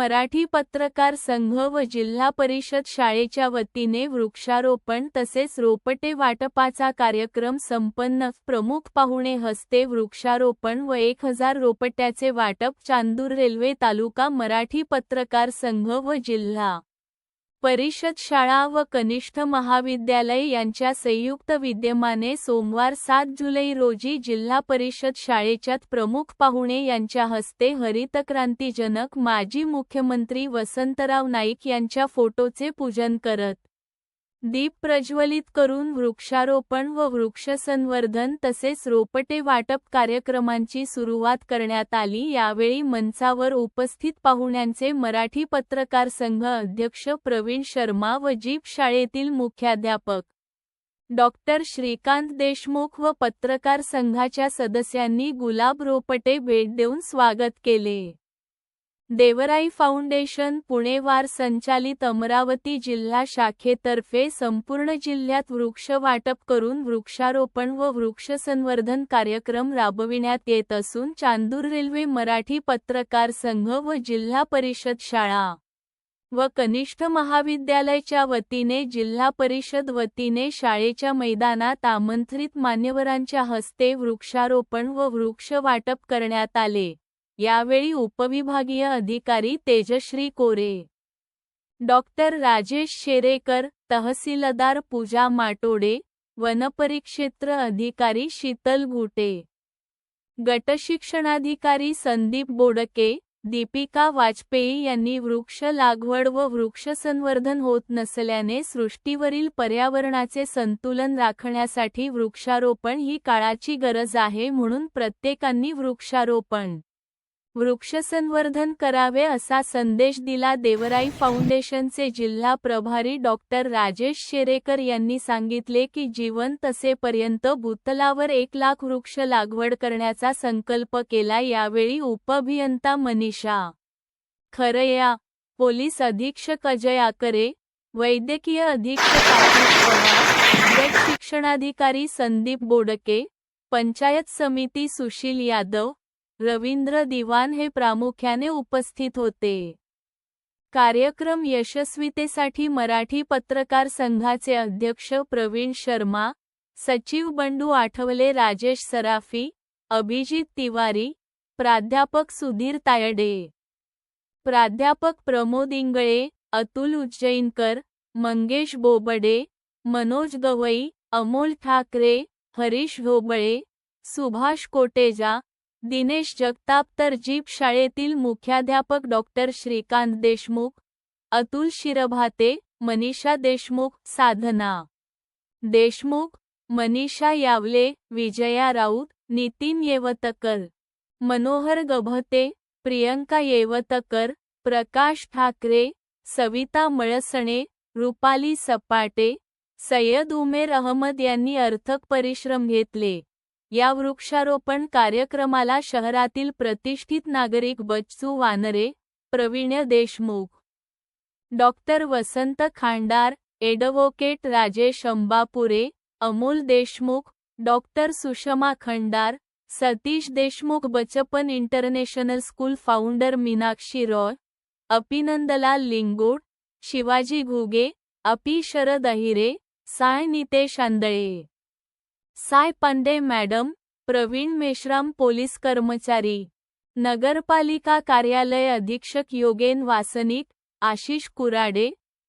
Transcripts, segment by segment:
मराठी पत्रकार संघ व जिल्हा परिषद शाळेच्या वतीने वृक्षारोपण तसेच रोपटे वाटपाचा कार्यक्रम संपन्न. प्रमुख पाहुणे हस्ते वृक्षारोपण व एक हजार रोपट्याचे वाटप चांदूर रेल्वे तालुका मराठी पत्रकार संघ व जिल्हा. परिषद शाळा व कनिष्ठ महाविद्यालय यांच्या संयुक्त विद्यमाने सोमवार सात जुलै रोजी जिल्हा परिषद शाळेच्यात प्रमुख पाहुणे यांच्या हस्ते हरितक्रांतीजनक माजी मुख्यमंत्री वसंतराव नाईक यांच्या फोटोचे पूजन करत दीप प्रज्वलित करून वृक्षारोपण व वृक्षसंवर्धन तसेच रोपटे वाटप कार्यक्रमांची सुरुवात करण्यात आली. यावेळी मंचावर उपस्थित पाहुण्यांचे मराठी पत्रकार संघ अध्यक्ष प्रवीण शर्मा व जीप शाळेतील मुख्याध्यापक डॉक्टर श्रीकांत देशमुख व पत्रकार संघाच्या सदस्यांनी गुलाब रोपटे भेट देऊन स्वागत केले. देवराई फाउंडेशन पुणेवार संचालित अमरावती जिल्हा शाखेतर्फे संपूर्ण जिल्ह्यात वृक्ष वाटप करून वृक्षारोपण व वृक्षसंवर्धन कार्यक्रम राबविण्यात येत असून चांदूर रेल्वे मराठी पत्रकार संघ व जिल्हा परिषद शाळा व कनिष्ठ महाविद्यालयाच्या वतीने जिल्हा परिषद वतीने शाळेच्या मैदानात आमंत्रित मान्यवरांच्या हस्ते वृक्षारोपण व वृक्ष वाटप करण्यात आले. यावेळी उपविभागीय अधिकारी तेजश्री कोरे डॉक्टर राजेश शेरेकर तहसीलदार पूजा माटोडे वनपरिक्षेत्र अधिकारी शीतल घुटे गटशिक्षणाधिकारी संदीप बोडके दीपिका वाजपेयी यांनी वृक्ष लागवड व वृक्ष संवर्धन होत नसल्याने सृष्टीवरील पर्यावरणाचे संतुलन राखण्यासाठी वृक्षारोपण ही काळाची गरज आहे म्हणून प्रत्येकांनी वृक्षारोपण वृक्षसंवर्धन करावे असा संदेश दिला देवराई फाउंडेशनचे जिल्हा प्रभारी डॉक्टर राजेश शेरेकर यांनी सांगितले की जीवन तसेपर्यंत भूतलावर एक लाख वृक्ष लागवड करण्याचा संकल्प केला. यावेळी उपभियंता मनीषा खरया पोलीस अधीक्षक अजय आकरे वैद्यकीय अधीक्षक शिक्षणाधिकारी संदीप बोडके पंचायत समिती सुशील यादव रवींद्र दिवान हे प्रामुख्याने उपस्थित होते. कार्यक्रम यशस्वीतेसाठी मराठी पत्रकार संघाचे अध्यक्ष प्रवीण शर्मा सचिव बंडू आठवले राजेश सराफी अभिजित तिवारी प्राध्यापक सुधीर तायडे. प्राध्यापक प्रमोद इंगळे अतुल उज्जैनकर मंगेश बोबडे मनोज गवई अमोल ठाकरे हरीश भोबळे सुभाष कोटेजा दिनेश जगताप तर जीप शाळेतील मुख्याध्यापक डॉक्टर श्रीकांत देशमुख अतुल शिरभाते मनीषा देशमुख साधना देशमुख मनीषा यावले विजया राऊत नितीन येवतकर मनोहर गभते प्रियंका येवतकर प्रकाश ठाकरे सविता मळसणे रुपाली सपाटे सय्यद उमेर अहमद यांनी अर्थक परिश्रम घेतले. या वृक्षारोपण कार्यक्रमाला शहरातील प्रतिष्ठित नागरिक Bachchu Wanare Pravin Deshmukh doctor Vasant Khandar advocate Rajesh Ambapure Amol Deshmukh doctor Sushma Khandar Satish Deshmukh Bachpan international school founder Meenakshi Roy अपिनंदलाल Lingod Shivaji Ghuge अपी शरद अहिरे साय नितेश आंदळे साय पांडे मॅडम प्रवीण मेश्राम पोलीस कर्मचारी नगरपालिका कार्यालय अधीक्षक योगेन वासनिक आशिष कुराडे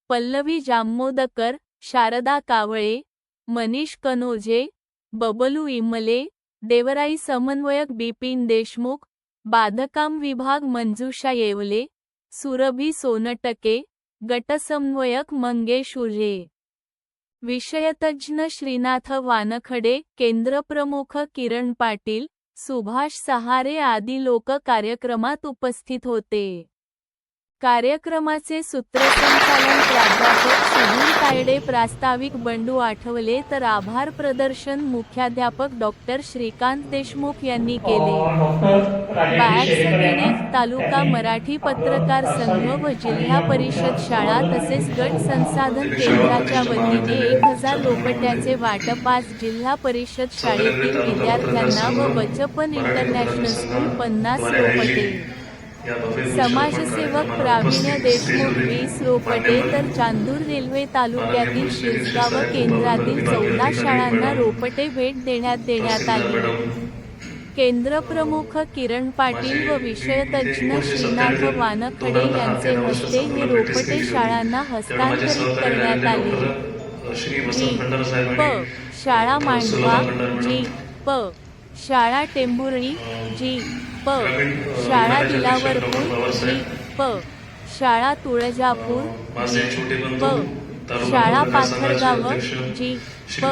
पल्लवी जामोदकर शारदा कावळे मनीष कनोजे बबलू इमले देवराई समन्वयक बिपिन देशमुख बांधकाम विभाग मंजुषा येवले सुरभी सोनटके गटसमन्वयक मंगेश उजे विषयतज्ज्ञ श्रीनाथ वानखडे केंद्रप्रमुख किरण पाटील सुभाष सहारे आदी लोक कार्यक्रमात उपस्थित होते. कार्यक्रमाचे सूत्रसंचालन प्राध्यापक सुधीर तायडे प्रास्ताविक बंडू आठवले तर आभार प्रदर्शन मुख्याध्यापक डॉक्टर श्रीकांत देशमुख यांनी केले. तालुका मराठी पत्रकार संघ व जिल्हा परिषद शाळा तसेच गट संसाधन केंद्राच्या वतीने एक हजार रोपट्याचे वाटप आज जिल्हा परिषद शाळेतील विद्यार्थ्यांना व बचपन इंटरनॅशनल स्कूल पन्नास वृक्षारोपण समाजसेवक प्रावीण्य देशमुख वीस रोपटे तर चांदूर रेल्वे तालुक्यातील शिरगाव केंद्रातील चौदा शाळांना रोपटे भेट देण्यात देण्यात आली. मॅडम, केंद्र प्रमुख किरण पाटील व विषयतज्ञ श्रीनाथ वानखडे यांचे हस्ते हे रोपटे शाळांना हस्तांतरित करण्यात आले. श्री जी प शाळा मांडवा. जी प शाळा टेंभुर्णी जी प. शाळा दिलावरपूर जी प. शाळा तुळजापूर प. शाळा पाथरगाव जी प.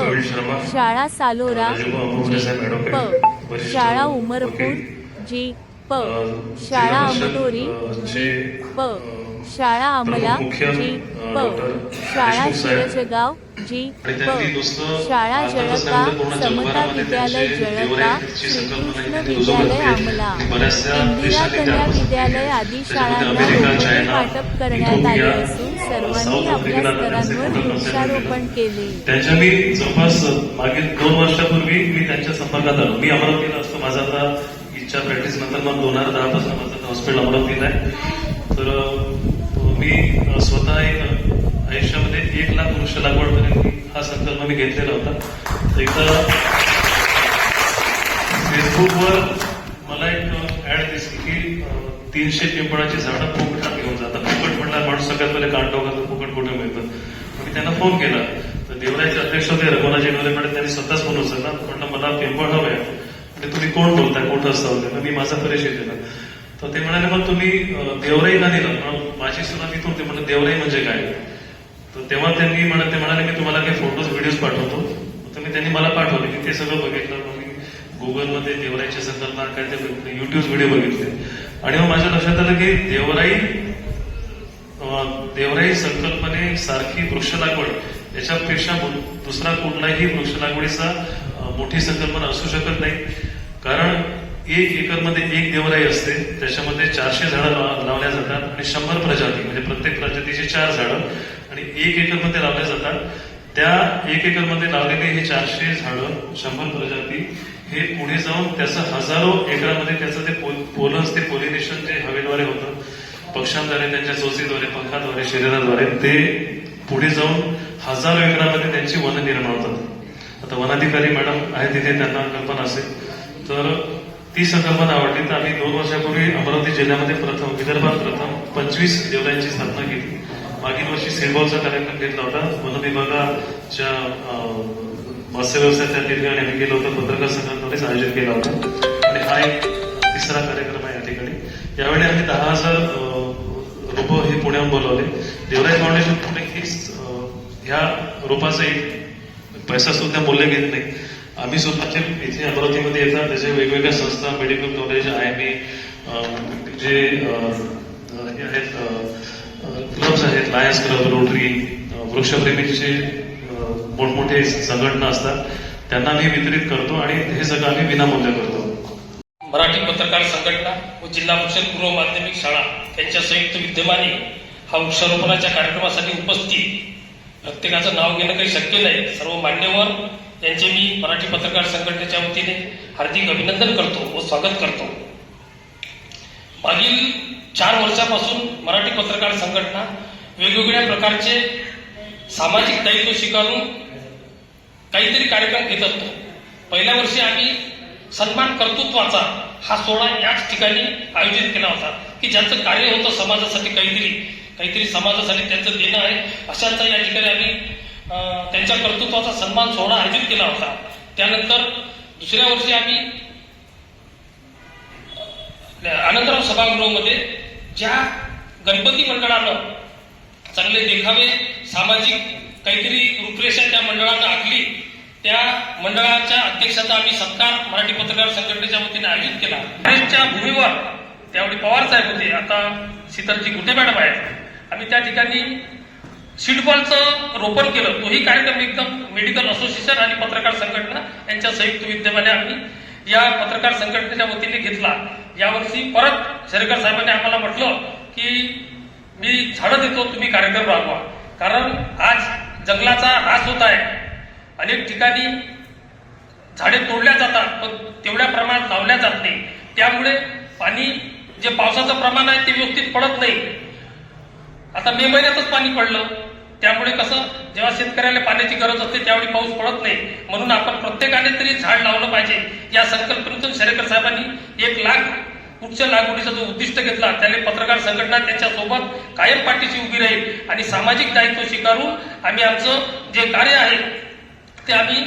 शाळा सालोरा जी प. शाळा उमरपूर जी प. शाळा अमलोरी जी प. शाळा अमला जी प. शाळा शिरजगाव जी नुसतं शाळा जळका समता विद्यालय जळका श्रीकृष्ण विद्यालय बऱ्याचशा इंदिरा कन्या विद्यालय आदी शाळांना चायना, वाटप करण्यात आले असून सर्वांनी आपल्या स्तरांवर वृक्षारोपण केले. त्यांच्या मी जवळपास मागील दोन वर्षापूर्वी मी त्यांच्या संपर्कात आलो. मी अमरावतीला असतो. माझा आता इच्छा प्रॅक्टिस नंतर मग दोन हजार दहा पासून माझं हॉस्पिटल अमरावतीला आहे. तर मी स्वतः एक वृक्ष लागवड हा संकल्प मी घेतलेला होता. तर एकदा फेसबुकवर मला एक ऍड दिसली की तीनशे पिंपळाची झाडं फुकटात घेऊन जातात. फुकट म्हणणार माणूस सगळ्यात पहिले कांडो करतो फुकट कुठे मिळतं? मी त्यांना फोन केला. तर देवरायचे अध्यक्ष होते रघुनाजी डोले त्यांनी स्वतःच फोन उचलला म्हणलं मला पिंपळ हवं आहे म्हणजे तुम्ही कोण बोलताय? कुठं असतं होते मग मी माझा परिचय दिला. तर ते म्हणाले मग तुम्ही देवराई का दिलं माझी सुना इथून ते म्हणलं देवराई म्हणजे काय? तर तेव्हा त्यांनी म्हणत ते म्हणाले मी तुम्हाला काही फोटोज व्हिडिओज पाठवतो. तर मी त्यांनी मला पाठवले की ते सगळं बघितलं. मग मी गुगलमध्ये देवराईच्या संकल्पना काय ते बघितले युट्यूब व्हिडिओ बघितले. आणि मग माझ्या लक्षात आलं की देवराई देवराई संकल्पने सारखी वृक्ष लागवड याच्यापेक्षा दुसरा कुठलाही वृक्ष लागवडीचा मोठी संकल्पना असू शकत नाही. कारण एक एकरमध्ये एक देवराई असते त्याच्यामध्ये चारशे झाडं लावल्या जातात आणि शंभर प्रजाती म्हणजे प्रत्येक प्रजातीचे चार झाडं. आणि एक एकरमध्ये लावल्या जातात. त्या एक एकरमध्ये लावलेले हे चारशे झाडं शंभर प्रजाती हे पुढे जाऊन त्याचं हजारो एकरामध्ये त्याचं ते पोलन्स ते पोलिनेशन जे हवेद्वारे होतं पक्ष्यांद्वारे त्यांच्या चोचीद्वारे पंखाद्वारे शरीराद्वारे ते पुढे जाऊन हजारो एकरामध्ये त्यांची वन निर्माण होतात. आता वनाधिकारी मॅडम आहे तिथे त्यांना कल्पना असेल. तर ती संकल्पना आवडली. तर आम्ही दोन वर्षापूर्वी अमरावती जिल्ह्यामध्ये प्रथम विदर्भात प्रथम पंचवीस देवरायांची स्थापना केली. मागील वर्षी सेलगावचा कार्यक्रम घेतला होता. वन विभागाच्या मत्स्य व्यवसाय त्या ठिकाणी आम्ही केलं होतं. पत्रकार संघाद्वारेच आयोजित केला होता. आणि हा एक तिसरा कार्यक्रम आहे या ठिकाणी. यावेळी आम्ही दहा हजार रोपं हे पुण्याहून बोलवले. देवराज फाउंडेशन पुणे हीच ह्या रोपाचा एक पैसा सुद्धा मूल्य घेत नाही. आम्ही स्वतःचे इथे अमरावतीमध्ये येतात. त्याचे वेगवेगळ्या संस्था medical college I M A J आहेत क्लब्स आहेत लायन्स क्लब रोटरी वृक्षप्रेमीचे मोठमोठे संघटना असतात. त्यांना मी वितरित करतो आणि हे सगळं आम्ही विनामूल्य करतो. मराठी पत्रकार संघटना व जिल्हा परिषद पूर्व माध्यमिक शाळा यांच्या संयुक्त विद्यमाने हा वृक्षारोपणाच्या कार्यक्रमासाठी उपस्थित. प्रत्येकाचं नाव घेणं काही शक्य नाही. सर्व मान्यवर यांचे मी मराठी पत्रकार संघटनेच्या वतीने हार्दिक अभिनंदन करतो व स्वागत करतो. मागील चार वर्षापासून मराठी पत्रकार संघटना वेगवेगळ्या प्रकारचे सामाजिक दायित्व स्वीकारून काहीतरी कार्यक्रम घेत असतो. पहिल्या वर्षी आम्ही सन्मान कर्तृत्वाचा हा सोहळा याच ठिकाणी आयोजित केला होता की ज्याचं कार्य होतं समाजासाठी काहीतरी काहीतरी समाजासाठी त्यांचं देणं आहे. अशांचा या ठिकाणी आम्ही त्यांच्या कर्तृत्वाचा सन्मान सोहळा आयोजित केला होता. त्यानंतर दुसऱ्या वर्षी आम्ही आनंदराव सभागृहामध्ये ज्या गणपती मंडळानं चांगले देखावे सामाजिक काहीतरी रूपरेषा त्या मंडळानं आखली त्या मंडळाच्या अध्यक्षाचा आम्ही सत्कार मराठी पत्रकार संघटनेच्या वतीने आयोजित केला. त्यांच्या भूमीवर त्यावेळी पवार साहेब होते आता शीतलजी गुटे मॅडम आहेत. आम्ही त्या ठिकाणी सीटबॉलचं रोपण केलं. तोही कार्यक्रम एकदम मेडिकल असोसिएशन आणि पत्रकार संघटना यांच्या संयुक्त विद्यमाने आम्ही या पत्रकार संघटनेच्या वतीने घेतला. यावर्षी परत शेरकर साहेबांनी आम्हाला म्हटलं की मी झाडं देतो तुम्ही कार्यक्रम राबवा. कारण आज जंगलाचा ऱ्हास होत आहे. अनेक ठिकाणी झाडे तोडल्या जातात पण तेवढ्या प्रमाणात लावल्या जात नाही. त्यामुळे पाणी जे पावसाचं प्रमाण आहे ते व्यवस्थित पडत नाही. आता मे महिन्यातच पाणी पडलं. त्यामुळे कसं जेव्हा शेतकऱ्याला पाण्याची गरज असते त्यावेळी पाऊस पडत नाही. म्हणून आपण प्रत्येकाने तरी झाड लावलं पाहिजे. या संकल्पनेतून शेरेकर साहेबांनी एक लाख वृक्ष लागवडीचा जो उद्दिष्ट घेतला त्याने पत्रकार संघटना त्यांच्यासोबत कायम पाठीशी उभी राहील आणि सामाजिक दायित्व स्वीकारून आम्ही आमचं जे कार्य आहे ते आम्ही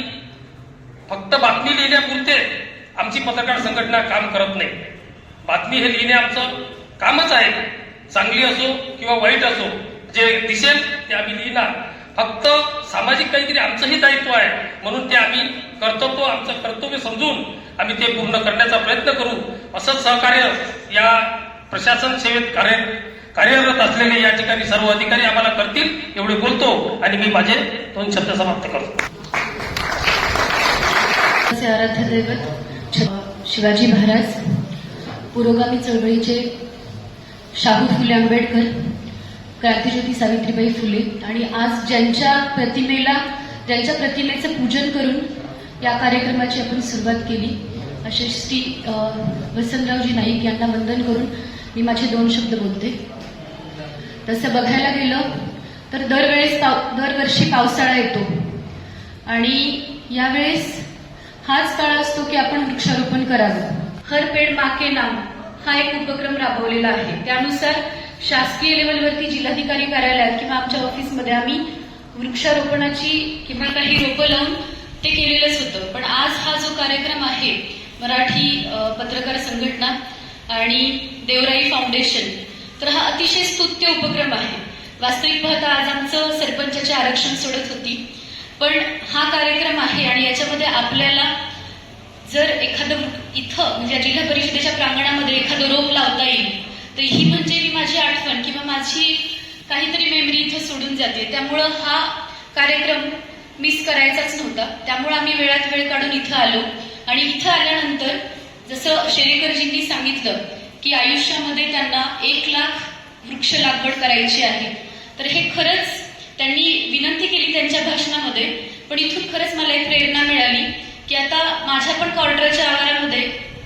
फक्त बातमी लिहिण्यापुरते आमची पत्रकार संघटना काम करत नाही. बातमी हे लिहिणे आमचं कामच आहे. चांगली असो किंवा वाईट असो जे दिसेल ते आम्ही लिहिणार फक्त सामाजिक काहीतरी आमचंही दायित्व आहे म्हणून ते आम्ही कर्तव्य आमचं कर्तव्य समजून आम्ही ते पूर्ण करण्याचा प्रयत्न करू. असंच सहकार्य या प्रशासन सेवेत कार्य कार्यरत असलेले या ठिकाणी सर्व अधिकारी आम्हाला करतील एवढे बोलतो आणि मी माझे दोन शब्द समाप्त करतो. आराध्य दैवत शिवाजी महाराज पुरोगामी चळवळीचे शाहू फुले आंबेडकर क्रांतिज्योती सावित्रीबाई फुले. आणि आज ज्यांच्या प्रतिमेला ज्यांच्या प्रतिमेचं पूजन करून या कार्यक्रमाची आपण सुरुवात केली. असे श्री वसंतरावजी नाईक यांना वंदन करून मी माझे दोन शब्द बोलते. तसं बघायला गेलं तर दरवेळेस पाव दरवर्षी पावसाळा येतो. आणि यावेळेस हाच काळ असतो की आपण वृक्षारोपण करावं. हर पेड माके नाम हा एक उपक्रम राबवलेला आहे. त्यानुसार शासकीय लेवलवरती जिल्हाधिकारी कार्यालयात किंवा आमच्या ऑफिसमध्ये आम्ही वृक्षारोपणाची किंवा काही रोपं लावून ते केलेलंच होतं. पण आज हा जो कार्यक्रम आहे मराठी पत्रकार संघटना आणि देवराई फाउंडेशन तर हा अतिशय स्तुत्य उपक्रम आहे. वास्तविक पाहता आज आमचं सरपंचाचे आरक्षण सोडत होती. पण हा कार्यक्रम आहे आणि याच्यामध्ये आपल्याला जर एखादं वृ- इथं म्हणजे जिल्हा परिषदेच्या प्रांगणामध्ये एखादं रोप लावता येईल तर ही म्हणजे मी माझी आठवण किंवा माझी काहीतरी मेमरी इथं सोडून जाते. त्यामुळं हा कार्यक्रम मिस करायचाच नव्हता. त्यामुळं आम्ही वेळात वेळ काढून इथं आलो. आणि इथं आल्यानंतर जसं शेरेकरजींनी सांगितलं की आयुष्यामध्ये त्यांना एक लाख वृक्ष लागवड करायची आहे. तर हे खरंच त्यांनी विनंती केली त्यांच्या भाषणामध्ये पण इथून खरंच मला एक प्रेरणा मिळाली की आता माझ्या पण क्वार्टरच्या आवारामध्ये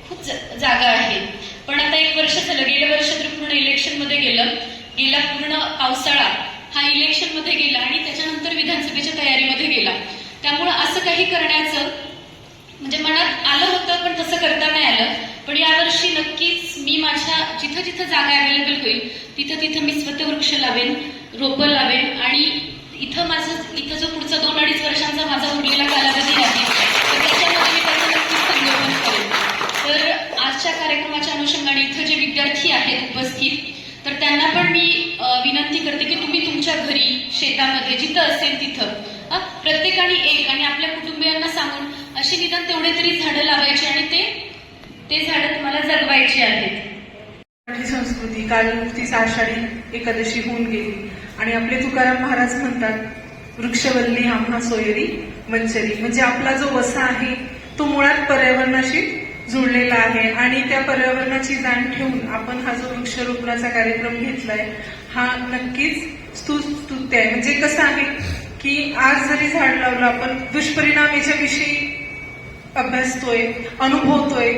खूप जागा आहे. पण आता एक वर्ष झालं गेलं वर्ष तर पूर्ण मध्ये गेलं गेला पूर्ण पावसाळा हा इलेक्शनमध्ये गेला आणि त्याच्यानंतर विधानसभेच्या तयारीमध्ये गेला. त्यामुळं असं काही करण्याचं म्हणजे मनात आलं होतं पण तसं करता नाही आलं. पण यावर्षी नक्कीच मी माझ्या जिथं जिथं जागा अवेलेबल होईल तिथं तिथं मी स्वतः वृक्ष लावेन रोपं लावेन आणि इथं माझं इथं जो पुढचा दोन अडीच वर्षांचा माझा उरलेला कालावधी आहे तर त्याच्यामध्ये मी त्याचं नक्कीच संगोपन करेन. तर आजच्या कार्यक्रमाच्या अनुषंगाने इथं जे विद्यार्थी आहेत उपस्थित विनंती करते की तुम्ही तुमच्या घरी शेतामध्ये जिथं असेल तिथं प्रत्येकाने एक आणि आपल्या कुटुंबियांना सांगून अशी निदान तेवढे तरी झाडं लावायची आणि ते ते झाडं तुम्हाला जगवायची आहेत. मराठी संस्कृती काल आषाढी एकादशी होऊन गेली. आणि आपले तुकाराम महाराज म्हणतात वृक्षवल्ली आम्हा सोयरी मंचरी. म्हणजे आपला जो वसा आहे तो मुळात पर्यावरणाशी जुळलेला आहे. आणि त्या पर्यावरणाची जाण ठेवून आपण हा जो वृक्षरोपणाचा कार्यक्रम घेतलाय हा नक्कीच स्तु स्तुत्य आहे. म्हणजे कसं आहे की आज जरी झाड लावलं आपण दुष्परिणाम याच्याविषयी अभ्यासतोय अनुभवतोय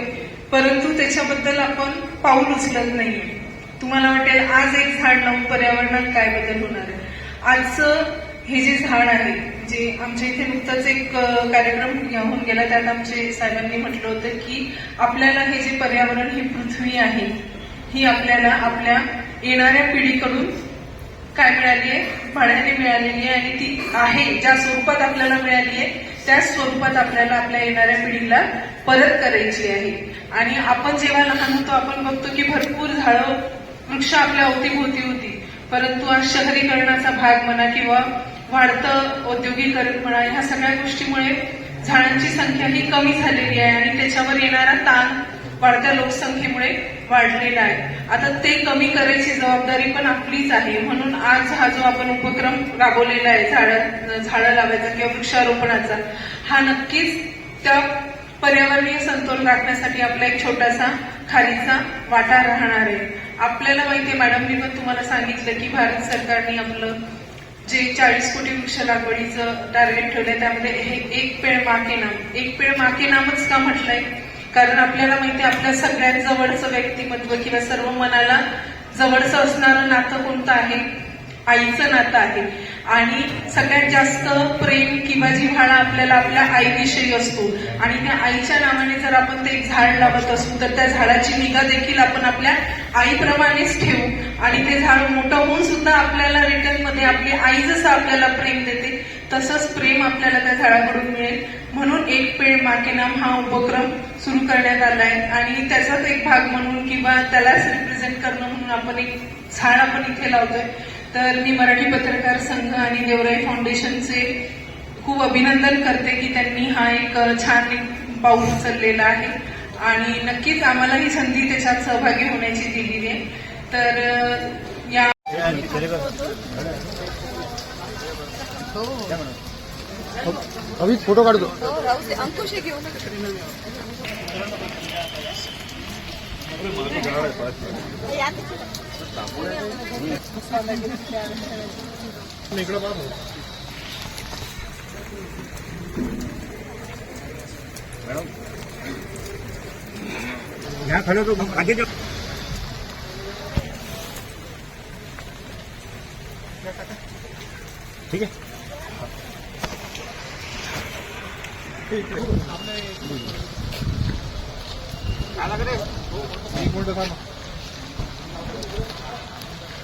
परंतु त्याच्याबद्दल आपण पाऊल उचलत नाहीये. तुम्हाला वाटेल आज एक झाड लावून पर्यावरणात काय बदल होणार आहे? आजचं हे जे झाड आहे जे आमच्या इथे नुकताच एक कार्यक्रम होऊन गेला. त्यात आमचे साहेबांनी म्हटलं होतं की आपल्याला हे जे पर्यावरण ही पृथ्वी आहे ही आपल्याला आपल्या येणाऱ्या पिढीकडून काय मिळाली आहे भाड्याने मिळालेली आहे आणि ती आहे ज्या स्वरूपात आपल्याला मिळाली आहे त्याच स्वरूपात आपल्याला आपल्या येणाऱ्या पिढीला परत करायची आहे. आणि आपण जेव्हा लहान होतो आपण बघतो की भरपूर झाडं वृक्ष आपल्या अवतीभोवती होती. परंतु आज शहरीकरणाचा भाग म्हणा किंवा वाढतं औद्योगिकरण म्हणा ह्या सगळ्या गोष्टीमुळे झाडांची संख्या ही कमी झालेली आहे आणि त्याच्यावर येणारा ताण वाढत्या लोकसंख्येमुळे वाढलेला आहे आता ते कमी करायची जबाबदारी पण आपलीच आहे. म्हणून आज हा जो आपण उपक्रम राबवलेला आहे झाडं झाडं लावायचा किंवा वृक्षारोपणाचा हा नक्कीच त्या पर्यावरणीय संतुलन राखण्यासाठी आपला एक छोटासा खारीचा वाटा राहणार आहे. आपल्याला माहितीये मॅडमनी पण तुम्हाला सांगितलं की भारत सरकारने आपलं जे चाळीस कोटी वृक्ष लागवडीचं टार्गेट ठेवलंय त्यामध्ये हे एक पेड माके नाम एक पेड माके नामच का म्हटलंय? कारण आपल्याला माहिती आहे आपल्या सगळ्यात जवळचं व्यक्तिमत्व किंवा सर्व मनाला जवळचं असणारं नातं कोणतं आहे? आईचं नातं आहे. आणि सगळ्यात जास्त प्रेम किंवा जिव्हाळा आपल्याला आपल्या आईविषयी असतो. आणि त्या आईच्या नावाने जर आपण ते एक झाड लावत असू तर त्या झाडाची निगा देखील आपण आपल्या आईप्रमाणेच ठेवू. आणि ते झाड मोठं होऊन सुद्धा आपल्याला रिटर्नमध्ये आपली आई जसं आपल्याला प्रेम देते तसंच प्रेम आपल्याला त्या झाडाकडून मिळेल. म्हणून एक पेड माके नाम हा उपक्रम सुरू करण्यात आला आहे. आणि त्याचाच एक भाग म्हणून किंवा त्यालाच रिप्रेझेंट करणं म्हणून आपण एक झाड आपण इथे लावतोय. तर मी मराठी पत्रकार संघ आणि देवराई फाउंडेशनचे खूप अभिनंदन करते की त्यांनी हा एक छान पाऊल उचललेला आहे. आणि नक्कीच आम्हाला ही संधी त्याच्यात सहभागी होण्याची दिलेली आहे. तर या अभी फोटो काढतो. यहाँ खड़े तो आगे जो ठीक है एक मिनिट थांब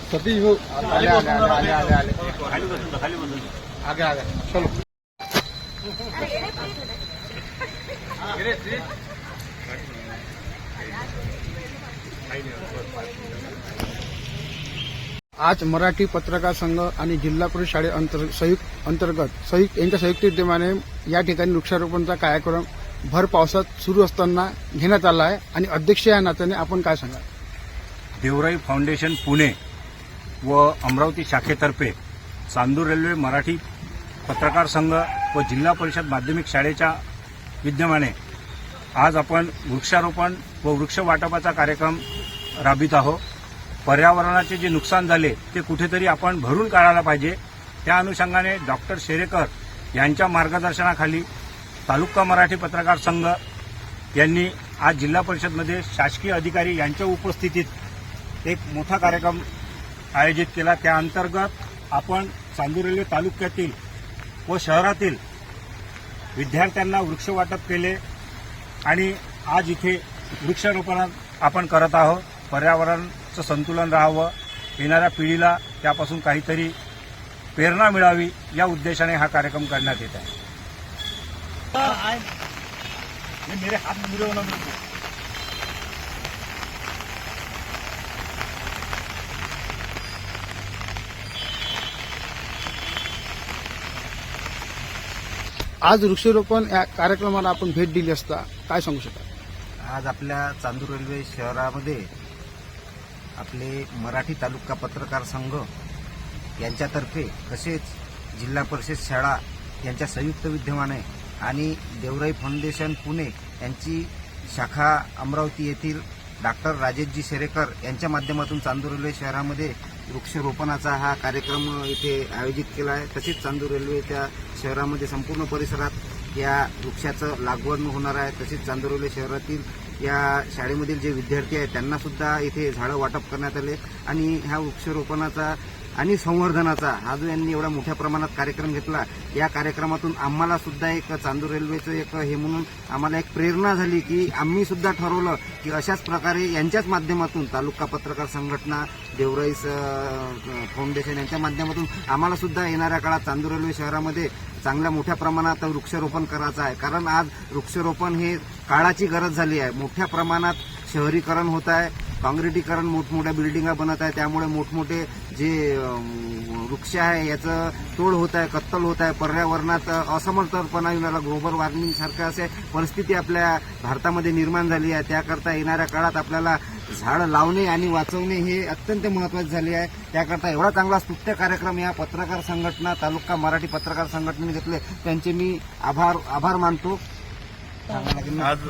सतीश भाऊ आले आले आले आले आले खाली बसून खाली बसून आगे आगे चलो आज मराठी पत्रकार संघ आणि जिल्हा परिषद शाळे अंतर संयुक्त अंतर्गत संयुक्त यांच्या संयुक्त उद्यमाने या ठिकाणी वृक्षारोपणचा कार्यक्रम भर पावसात सुरू असताना घेण्यात आला आहे. आणि अध्यक्ष या नात्याने आपण काय सांगाल? देवराई फाउंडेशन पुणे व अमरावती शाखेतर्फे चांदूर रेल्वे मराठी पत्रकार संघ व जिल्हा परिषद माध्यमिक शाळेच्या विद्यमाने आज आपण वृक्षारोपण व वृक्ष वाटपाचा कार्यक्रम राबवित आहोत. पर्यावरणाचे जे नुकसान झाले ते कुठेतरी आपण भरून काढायला पाहिजे. त्या अनुषंगाने डॉक्टर शेरेकर यांच्या मार्गदर्शनाखाली तालुका मराठी पत्रकार संघ यांनी आज जिल्हा परिषदमध्ये शासकीय अधिकारी यांच्या उपस्थितीत एक मोठा कार्यक्रम आयोजित केला. त्या अंतर्गत आपण चांदूर रेल्वे तालुक्यातील व शहरातील विद्यार्थ्यांना वृक्ष वाटप केले आणि आज इथे वृक्षारोपण आपण करत आहोत. पर्यावरणाचं संतुलन राहावं. येणाऱ्या पिढीला त्यापासून काहीतरी प्रेरणा मिळावी या उद्देशाने हा कार्यक्रम करण्यात येत आहे. मेरे हात मिळवलं आज वृक्षारोपण या कार्यक्रमाला आपण भेट दिली असता काय सांगू शकाल? आज आपल्या चांदूर रेल्वे शहरामध्ये आपले मराठी तालुका पत्रकार संघ यांच्यातर्फे तसेच जिल्हा परिषद शाळा यांच्या संयुक्त विद्यमाने आणि देवराई फाउंडेशन पुणे यांची शाखा अमरावती येथील डॉक्टर राजेशजी शेरेकर यांच्या माध्यमातून चांदूर रेल्वे शहरामध्ये वृक्षरोपणाचा हा कार्यक्रम इथे आयोजित केला आहे. तसेच चांदूर रेल्वेच्या शहरामध्ये संपूर्ण परिसरात या वृक्षाचं लागवड होणार आहे. तसेच चांदूर रेल्वे शहरातील या शाळेमधील जे विद्यार्थी आहेत त्यांनासुद्धा इथे झाडं वाटप करण्यात आले. आणि ह्या वृक्षरोपणाचा आणि संवर्धनाचा. हा जो यांनी एवढा मोठ्या प्रमाणात कार्यक्रम घेतला. या कार्यक्रमातून आम्हाला सुद्धा एक चांदूर रेल्वेचं एक हे म्हणून आम्हाला एक प्रेरणा झाली की आम्ही सुद्धा ठरवलं की अशाच प्रकारे यांच्याच माध्यमातून तालुका पत्रकार संघटना देवराईस फाउंडेशन यांच्या माध्यमातून आम्हाला सुद्धा येणाऱ्या काळात चांदूर रेल्वे शहरामध्ये चांगल्या मोठ्या प्रमाणात वृक्षारोपण करायचं आहे. कारण आज वृक्षारोपण हे काळाची गरज झाली आहे. मोठ्या प्रमाणात शहरीकरण होत आहे. काँक्रिटीकरण मोठमोठ्या बिल्डिंगा बनत आहे. त्यामुळे मोठमोठे जे वृक्ष आहे याचं तोड होत आहे कत्तल होत आहे. पर्यावरणात असमर्थपणा येणारा ग्लोबल वॉर्मिंग सारख्या असे परिस्थिती आपल्या भारतामध्ये निर्माण झाली आहे. त्याकरता येणाऱ्या काळात आपल्याला झाडं लावणे आणि वाचवणे हे अत्यंत महत्त्वाचे झाले आहे. त्याकरता एवढा चांगला स्तुत्य कार्यक्रम या पत्रकार संघटना तालुका मराठी पत्रकार संघटनेने घेतले. त्यांचे मी आभार आभार मानतो. आज